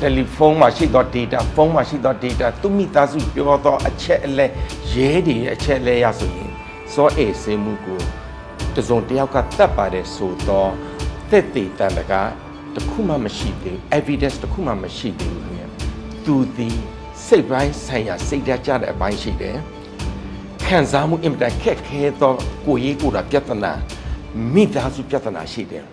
တယ်လီဖုန်းမှာရှိသော data ဖုန်းမှာရှိသော data သူမိသားစုပြောသောအချက်အလက်ရဲတွေရဲ့အချက်အလက်ရဆိုရင်စောအေးစေမှုကိုတစုံတစ်ယောက်ကတတ်ပါတယ်ဆိုတော့တက်တည်တန်တကားတစ်ခုမှမရှိသေးဘူး evidence တစ်ခုမှမရှိသေးဘူးခင်ဗျသူဒီစိတ်ပိုင်းဆိုင်ရာစိတ်ဓာတ်ကြတဲ့အပိုင်းရှိတယ်ခံစားမှုအင်မတန်ခက်ခဲသောကိုယ်ရေးကိုယ်တာပြဿနာမိသားစုပြဿနာရှိတယ်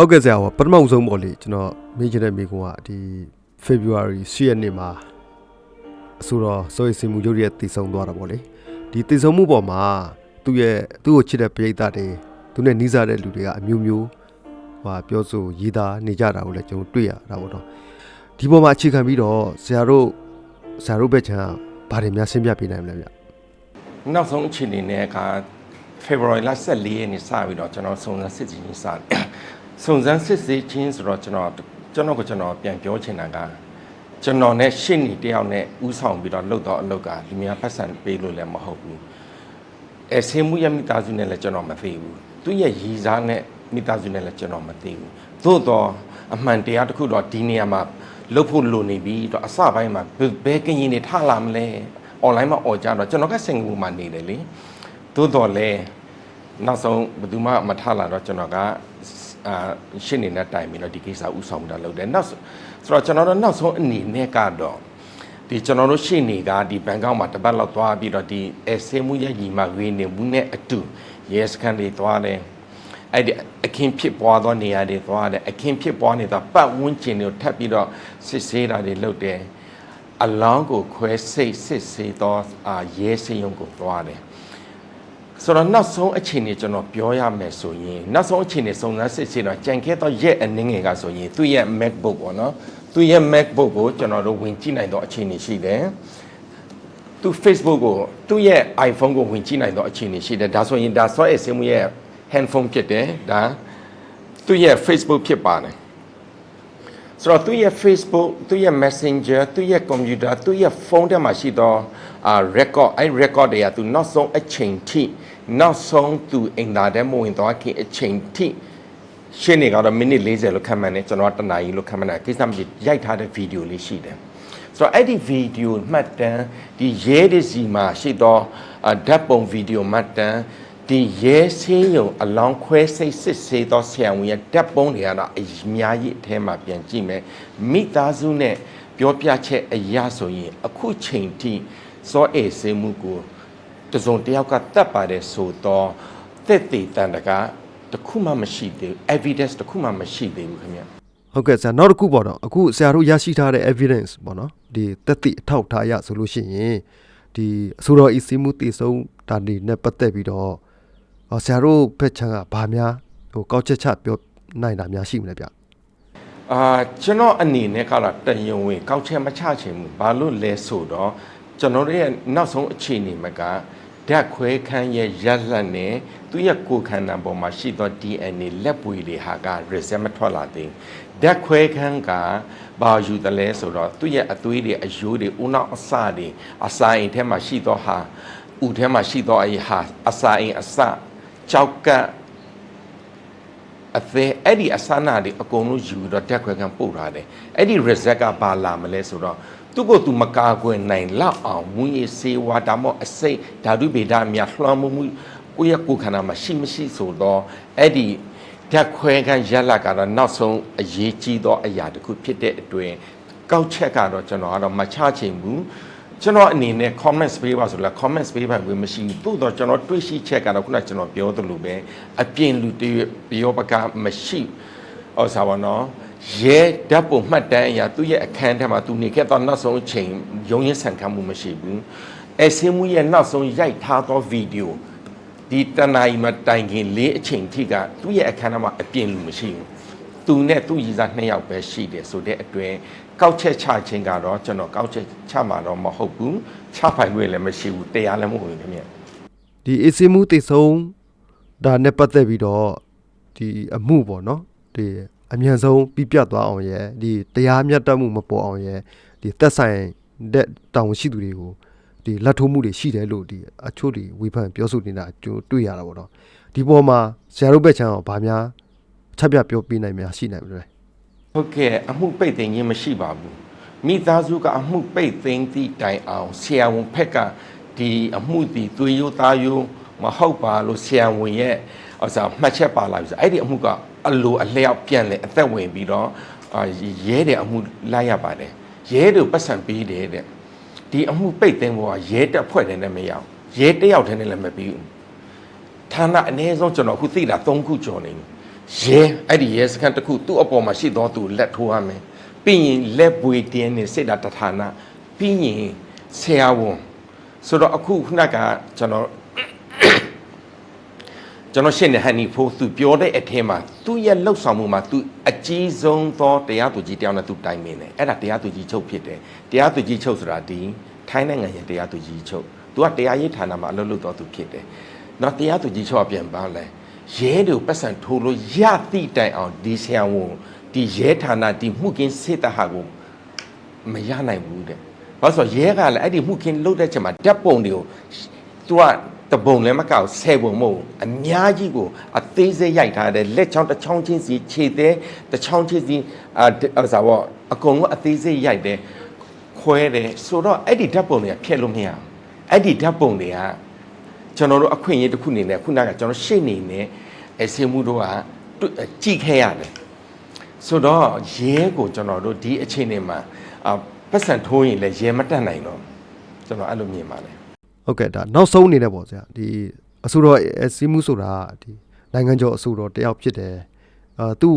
ဟုတ်ကဲ့ဆရာပါပထမဆုံးပေါ့လေကျွန်တော်မေးချင်တဲ့မိကုံကဒီ February 10ရက်နေ့မှာအဆိုတော့စိုးရိမ်စင်မှုရုပ်ရက်တည်ဆုံသွားတာပေါ့လေဒီတည်ဆုံမှုပေါ်မှာသူ့ရဲ့သူ့ကိုချစ်တဲ့ပရိသတ်တွေသူနဲ့နီးစပ်တဲ့လူတွေကအမျိုးမျိုးဟိုပြောဆိုရေးသားနေကြတာကိုလည်းကျွန်တော်တွေ့ရတာပေါ့နော်ဒီပေါ်မှာအခြေခံပြီးတော့ဆရာတို့ဆရာတို့ဘက်ချမ်းကဘာတွေများရှင်းပြပေးနိုင်မလဲဗျနောက်ဆုံးအခြေအနေနဲ့က February လ14ရက်နေ့စပြီးတော့ကျွန်တော်စုံစမ်းစစ်ဆေးခြင်းစတယ်စုံစမ်းစစ်ဆေးခြင်းဆိုတော့ကျွန်တော်ကျွန်တော်ကကျွန်တော်ပြန်ပြောချင်တာကကျွန်တော်နဲ့ရှင့်နေတယောက်နဲ့ဥဆောင်ပြီးတော့လှုပ်တော့အလုပ်ကလူများဖက်ဆန်ပေးလို့လည်းမဟုတ်ဘူးအဲဆင်းမှုရမိသားစုနဲ့လည်းကျွန်တော်မသိဘူးသူရဲ့ရည်စားနဲ့မိသားစုနဲ့လည်းကျွန်တော်မသိဘူးသို့တော့အမှန်တရားတစ်ခုတော့ဒီနေရာမှာလှုပ်ဖို့လိုနေပြီတော့အစပိုင်းမှာဘယ်ဘယ်ကရင်နေထလာမလဲ online မှာអော်ကြတော့ကျွန်တော်ကစင်ကာပူမှာနေတယ်လေသို့တော်လဲ နောက်ဆုံးဘယ်သူမှမထလာတော့ကျွန်တော်ကအာရှင်းနေတဲ့တိုင်ပြီးတော့ဒီကိစ္စဥဆောင်မှုတာလုပ်တယ်နောက်ဆိုဆိုတော့ကျွန်တော်တို့နောက်ဆုံးအနေနဲ့ကတော့ဒီကျွန်တော်တို့ရှင်းနေကဒီဘန်ကောက်မှာတပတ်လောက်သွားပြီးတော့ဒီအဲဆင်းမှုရဲ့ညီမဝေးနေမှုနဲ့အတူရဲစခန်းတွေသွားတယ်အဲ့ဒီအခင်းဖြစ်ပွားသောနေရာတွေသွားတယ်အခင်းဖြစ်ပွားနေတာပတ်ဝန်းကျင်တွေကိုထပ်ပြီးတော့စစ်ဆေးတာတွေလုပ်တယ်အလောင်းကိုခွဲစိတ်စစ်ဆေးသောအာရဲစင်းရုံကိုသွားတယ် ဆိုတော့နောက်ဆုံးအချိန်နေကျွန်တော်ပြောရမယ်ဆိုရင်နောက်ဆုံးအချိန်နေစုံစမ်းစစ်ဆေးတော့ကြံခဲ့တော့ရက်အနည်းငယ်ကဆိုရင်သူ့ရဲ့ MacBook ပေါ့နော်သူ့ရဲ့ MacBook ကိုကျွန်တော်တို့ဝင်ကြည့်နိုင်တော့အချိန်နေရှိတယ်သူ Facebook ကိုသူ့ရဲ့ iPhone ကိုဝင်ကြည့်နိုင်တော့အချိန်နေရှိတယ်ဒါဆိုရင်ဒါဆော့ရဲ့ဆင်းမှုရဲ့ handphone ဖြစ်တယ်ဒါသူ့ရဲ့ Facebook ဖြစ်ပါတယ် ဆိုတော့သူ့ရဲ့ Facebook သူ့ရဲ့ Messenger သူ့ရဲ့ computer သူ့ရဲ့ဖုန်းထဲမှာရှိသောအာ record အဲ့ record တွေကသူနောက်ဆုံးအချိန်ထိနောက်ဆုံးသူအင်တာထဲမဝင်သွားခင်အချိန်ထိရှင်းနေကတော့မိနစ်40လို့ခန့်မှန်းတယ်ကျွန်တော်ကတနာရီလို့ခန့်မှန်းတယ်ကိစ္စမရှိရိုက်ထားတဲ့ဗီဒီယိုလေးရှိတယ်ဆိုတော့အဲ့ဒီဗီဒီယိုမှတ်တမ်းဒီရဲဒစီမှာရှိသောအာဓာတ်ပုံဗီဒီယိုမှတ်တမ်း ဒီရဲစင်းယုံအလောင်းခွဲစိတ်စစ်ဆေးသောဆရာဝန်ရဲ့ဓာတ်ပုံတွေကတော့အများကြီးအထဲမှာပြန်ကြည့်မယ်မိသားစုနဲ့ပြောပြချက်အရာဆိုရင် အခုချိန်ထိစောအေးစေးမှုကိုတစုံတစ်ယောက်ကတတ်ပါတယ်ဆိုတော့တက်တည်တန်တကားတစ်ခုမှမရှိသေးဘူး evidence တစ်ခုမှမရှိသေးဘူးခင်ဗျဟုတ်ကဲ့ဆရာနောက်တစ်ခုပေါ့တော့အခုဆရာတို့ရရှိထားတဲ့ evidence ပေါ့နော်ဒီတက်တိအထောက်အထားရဆိုလို့ရှိရင်ဒီအဆိုတော်ဤစီမှုတည်ဆုံးဒါနေနဲ့ပတ်သက်ပြီးတော့ ဟောဆရာတို့ဘက်ချမ်းကဘာများဟိုကောက်ချက်ချပြောနိုင်တာများရှိမလဲဗျအာကျွန်တော်အနေနဲ့ကတော့တယုံဝင်ကောက်ချက်မချချင်ဘူးဘာလို့လဲဆိုတော့ကျွန်တော်တို့ရဲ့နောက်ဆုံးအခြေအနေမှာကဓာတ်ခွဲခန်းရဲ့ရက်လက်နဲ့သူ့ရဲ့ကိုယ်ခန္ဓာပေါ်မှာရှိသော DNA လက်ပွေတွေဟာက result မထွက်လာသေးဘူးဓာတ်ခွဲခန်းကဘာယူတယ်လဲဆိုတော့သူ့ရဲ့အသွေးတွေအယိုးတွေဦးနောက်အစတွေအစာအိမ်ထဲမှာရှိသောဟာဥထဲမှာရှိသောအရာဟာအစာအိမ်အစ ကြောက်ကပ်အသေးအဲ့ဒီအစနာတွေအကုန်လုံးယူပြီးတော့တက်ခွဲခံပို့ထားတယ်အဲ့ဒီ result ကဘာလာမလဲဆိုတော့သူ့ကိုသူမကာကွယ်နိုင်လောက်အောင်မူရေးစေဝါဒါမှမဟုတ်အစိတ်ဓာတုဗေဒများလွှမ်းမိုးမှုကိုယ့်ရဲ့ကိုယ်ခန္ဓာမှာရှိမရှိဆိုတော့အဲ့ဒီဓာတ်ခွဲခံရက်လက်ကတော့နောက်ဆုံးအရေးကြီးသောအရာတစ်ခုဖြစ်တဲ့အတွင်းကောက်ချက်ကတော့ကျွန်တော်ကတော့မချချင်ဘူး ကျွန်တော်အနေနဲ့ comments ပေးပါဆိုလား comments ပေးပါဝင်မရှိဘူးသို့တော့ကျွန်တော်တွေ့ရှိချက်ကတော့ခုနကကျွန်တော်ပြောသလိုပဲအပြင်လူတွေပြောပကမရှိဟောစားပါနော်ရဲဓာတ်ပုံမှတ်တမ်းအရာသူ့ရဲ့အခန်းထဲမှာသူနေခဲ့တော့နောက်ဆုံးအချိန်ရုံရင်းဆန်ခတ်မှုမရှိဘူးအဲဆင်းမှုရဲ့နောက်ဆုံးရိုက်ထားသောဗီဒီယိုဒီတနအီမှာတိုင်ခင်လေးအချိန်ထိကသူ့ရဲ့အခန်းထဲမှာအပြင်လူမရှိဘူးသူနဲ့သူ့ရည်စားနှစ်ယောက်ပဲရှိတယ်ဆိုတဲ့အတွင်း ကောက်ချက်ချခြင်းကတော့ကျွန်တော်ကောက်ချက်ချမှာတော့မဟုတ်ဘူးချပိုင်ခွင့်လည်းမရှိဘူးတရားလည်းမဟုတ်ဘူးခင်ဗျဒီအစီမှုတည်ဆုံးဒါနဲ့ပတ်သက်ပြီးတော့ဒီအမှုပေါ့နော်ဒီအမြန်ဆုံးပြီးပြတ်သွားအောင်ရယ်ဒီတရားမျှတမှုမပေါ်အောင်ရယ်ဒီသက်ဆိုင်တဲ့တောင်းရှိသူတွေကိုဒီဒီလက်ထိုးမှုတွေရှိတယ်လို့ဒီအချို့ဒီဝေဖန်ပြောဆိုနေတာကျွန်တော်တွေ့ရတာပေါ့နော်ဒီပေါ်မှာဆရာတို့ဘက်ချမ်းအောင်ဗာများချက်ပြပြောပြနိုင်များရှိနိုင်မလဲ ဟုတ်ကဲ့အမှုပိတ်သိမ်းခြင်းမရှိပါဘူးမိသားစုကအမှုပိတ်သိမ်းသည့်တိုင်အောင်ဆရာဝန်ဖက်ကဒီအမှုဒီသွေးရိုးသားရိုးမဟုတ်ပါလို့ဆရာဝန်ရဲ့အစားမှတ်ချက်ပါလာပြီဆိုအဲ့ဒီအမှုကအလိုအလျောက်ပြန်လဲအသက်ဝင်ပြီးတော့အာရဲတဲ့အမှုလိုက်ရပါတယ်ရဲတို့ပတ်စံပေးတယ်တဲ့ဒီအမှုပိတ်သိမ်းဖို့ကရဲတက်ဖွဲ့တယ်နဲ့မရအောင်ရဲတစ်ယောက်တည်းနဲ့လည်းမပြီးဘူးဌာနအနည်းဆုံးကျွန်တော်အခုသိတာ၃ခုကျော်နေပြီ ရဲအဲ့ဒီရဲစခန်းတစ်ခုသူ့အပေါ်မှာရှိတော့သူလက်ထိုးရမယ်ပြီးရင်လက်ပွေတင်းနေစစ်တာတစ်ဌာနပြီးရင်ဆရာဝန်ဆိုတော့အခုခုနကကျွန်တော်ကျွန်တော်ရှင်းနေဟန်နီဖိုးသူပြောတဲ့အထက်မှာသူ့ရဲ့လှုပ်ဆောင်မှုမှာသူအကြီးဆုံးသောတရားသူကြီးတယောက်နဲ့သူတိုင်ပင်တယ်အဲ့ဒါတရားသူကြီးချုပ်ဖြစ်တယ်တရားသူကြီးချုပ်ဆိုတာဒီထိုင်းနိုင်ငံရဲ့တရားသူကြီးချုပ်သူကတရားရေးဌာနမှာအလုပ်လုပ်တော်သူဖြစ်တယ်နော်တရားသူကြီးချုပ်ကပြန်ပါလဲ ရဲတို့ပတ်စံထိုးလို့ရသည့်တိုင်အောင်ဒီဆရာဝန်ဒီရဲဌာနဒီမှုကင်းစေတဟာကိုမရနိုင်ဘူးတဲ့။ဘာလို့ဆိုရဲကလည်းအဲ့ဒီမှုခင်းလုတ်တဲ့ချက်မှာဓာတ်ပုံတွေကို तू ကတပုံလည်းမကောက်ဆယ်ပုံမဟုတ်ဘူးအများကြီးကိုအသေးစိတ်ရိုက်ထားတယ်လက်ချောင်းတစ်ချောင်းချင်းစီခြေသေးတစ်ချောင်းချင်းစီအာဟိုစားပေါ့အကုန်လုံးအသေးစိတ်ရိုက်တယ်ခွဲတယ်ဆိုတော့အဲ့ဒီဓာတ်ပုံတွေကဖျက်လို့မရဘူးအဲ့ဒီဓာတ်ပုံတွေက ကျွန်တော်တို့အခွင့်အရေးတစ်ခုအနေနဲ့ခုနကကျွန်တော်ရှေ့နေနဲ့အစင်မှုတို့ကတွေ့ကြည့်ခဲ့ရတယ်ဆိုတော့ရဲကိုကျွန်တော်တို့ဒီအချိန်နေမှာအာပတ်စံထိုးရင်လည်းရဲမတက်နိုင်တော့ဘူးကျွန်တော်အဲ့လိုမြင်ပါတယ်ဟုတ်ကဲ့ဒါနောက်ဆုံးအနေနဲ့ပေါ့ဆရာဒီအဆိုတော်အစီမှုဆိုတာဒီနိုင်ငံကျော်အဆိုတော်တယောက်ဖြစ်တယ်အာသူ့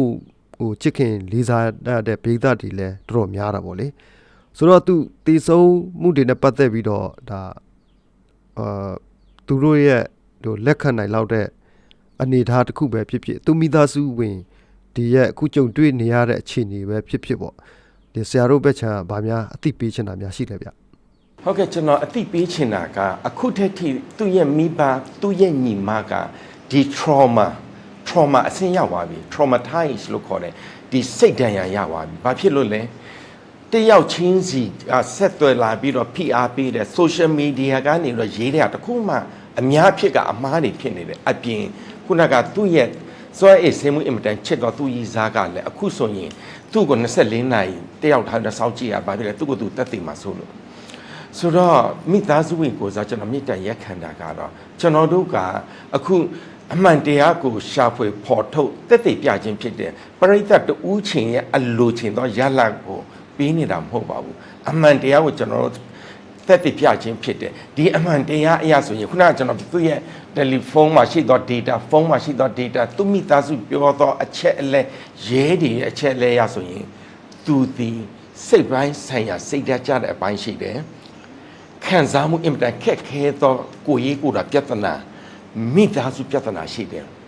ဟိုချစ်ခင်လေးစားတဲ့ဗိသတ်တွေလည်းတော်တော်များတာပေါ့လေဆိုတော့သူတည်ဆုံးမှုတွေနဲ့ပတ်သက်ပြီးတော့ဒါအာ သူတို့ရဲ့ဟိုလက်ခံနိုင်လောက်တဲ့အနေအထားတစ်ခုပဲဖြစ်ဖြစ်သူမိသားစုဝင်ဒီရဲ့အခုကြုံတွေ့နေရတဲ့အခြေအနေပဲဖြစ်ဖြစ်ပေါ့ဒီဆရာတို့ဘက်ချမ်းကဗာများအသိပေးချင်တာများရှိတယ်ဗျဟုတ်ကဲ့ကျွန်တော်အသိပေးချင်တာကအခုထက်ထိသူ့ရဲ့မိဘသူ့ရဲ့ညီမကဒီ trauma trauma အဆင့်ရောက်သွားပြီ traumatize လို့ခေါ်တယ်ဒီစိတ်ဒဏ်ရာရသွားပြီဘာဖြစ်လို့လဲတယောက်ချင်းစီအာဆက်သွယ်လာပြီးတော့ PR ပေးတယ် social media ကနေတော့ရေးတဲ့တခုမှ အများဖြစ်ကအမားတွေဖြစ်နေတယ်အပြင်ခုနကသူ့ရဲ့စွဲအေးဆင်းမှုအင်မတန်ချစ်တော့သူ့ရည်စားကလည်းအခုဆိုရင်သူ့ကို24နာရီတယောက်ထားတဲ့စောင့်ကြည့်ရပါပြီလေသူ့ကိုသူတက်တည်မှာဆိုလို့ဆိုတော့မိသားစုဝင်ကိုစားကျွန်တော်မြစ်တန်ရက်ခံတာကတော့ကျွန်တော်တို့ကအခုအမှန်တရားကိုရှာဖွေဖော်ထုတ်တက်တည်ပြခြင်းဖြစ်တဲ့ပရိသတ်တူးချင်းရဲ့အလိုချင်သောရလတ်ကိုပေးနေတာမဟုတ်ပါဘူးအမှန်တရားကိုကျွန်တော်တို့ တက်တည်ပြခြင်းဖြစ်တယ်ဒီအမှန်တရားအရာဆိုရင်ခုနကကျွန်တော်သူ့ရဲ့တယ်လီဖုန်းမှာရှိသော data ဖုန်းမှာရှိသော data သူမိသားစုပြောသောအချက်အလက်ရဲတွေရဲ့အချက်အလက်ရဆိုရင်သူဒီစိတ်ပိုင်းဆိုင်ရာစိတ်ဓာတ်ကြတဲ့အပိုင်းရှိတယ်ခံစားမှုအင်မတန်ခက်ခဲသောကိုယ်ရေးကိုယ်တာပြဿနာမိသားစုပြဿနာရှိတယ်။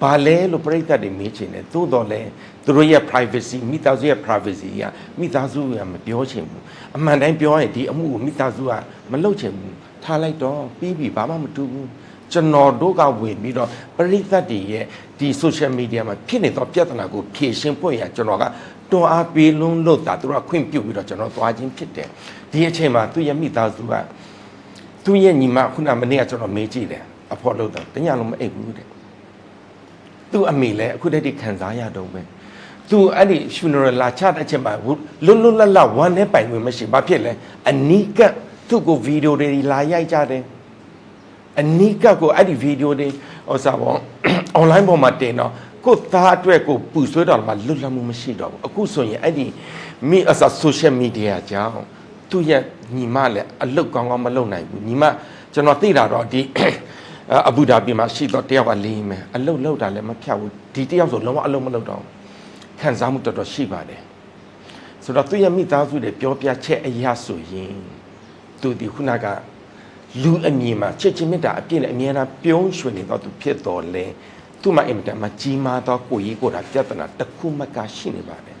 ဘာလဲလို့ပြိဿတ်တွေမေးချင်တယ်။သို့တော်လဲသူတို့ရဲ့ privacy မိသားစုရဲ့ privacy ကမိသားစုကမပြောချင်ဘူး။အမှန်တိုင်းပြောရင်ဒီအမှုကိုမိသားစုကမလုပ်ချင်ဘူး။ထားလိုက်တော့ပြီးပြီဘာမှမတူဘူး။ကျွန်တော်တို့ကဝင်ပြီးတော့ပြိဿတ်တွေရဲ့ဒီ social media မှာဖြစ်နေသောပြဿနာကိုဖြေရှင်းဖို့ရကျွန်တော်ကတွန်းအားပေးလုံးလို့တာသူတို့ကခွင့်ပြုပြီးတော့ကျွန်တော်သွားခြင်းဖြစ်တယ်။ဒီအချိန်မှာသူ့ရဲ့မိသားစုကသူ့ရဲ့ညီမခုနမနေ့ကကျွန်တော်မေးကြည့်တယ်အဖော်လို့တော့တညလုံးမအိပ်ဘူးတဲ့ သူ့အမေလည်းအခုတည်းကခံစားရတော့ပဲသူအဲ့ဒီ funeral လာချတဲ့အချိန်မှာလွတ်လွတ်လပ်လပ်ဝမ်းနဲ့ပိုင်ဝင်မရှိဘာဖြစ်လဲအနီးကပ်သူ့ကိုဗီဒီယိုတွေလာရိုက်ကြတယ်အနီးကပ်ကိုအဲ့ဒီဗီဒီယိုတွေဟောစားပေါ့ online ပေါ်မှာတင်တော့ကိုယ်သားအတွက်ကိုပူဆွဲတော့မှလွတ်လပ်မှုမရှိတော့ဘူးအခုဆိုရင်အဲ့ဒီမိအစား social media ကြောင့်သူ့ရဲ့ညီမလည်းအလုတ်ကောင်းကောင်းမလုပ်နိုင်ဘူးညီမကျွန်တော်သိတာတော့ဒီ အဘူဒါဘီမှာရှိတော့တယောက်ကလေးမယ်အလုတ်လောက်တာလည်းမဖြတ်ဘူးဒီတယောက်ဆိုလုံးဝအလုတ်မလုပ်တော့ဘူးခံစားမှုတော်တော်ရှိပါတယ်ဆိုတော့သူ့ရဲ့မိသားစုတွေပြောပြချက်အရာဆိုရင်သူဒီခုနကလူအမြင်မှာချစ်ချင်းမေတ္တာအပြည့်နဲ့အမြဲတမ်းပြုံးရွှင်နေတော့သူဖြစ်တော်လဲသူ့မှာအင်မတန်မှကြီးမားသောကိုယ်ရေးကိုယ်တာပြဿနာတစ်ခုမှကရှိနေပါတယ်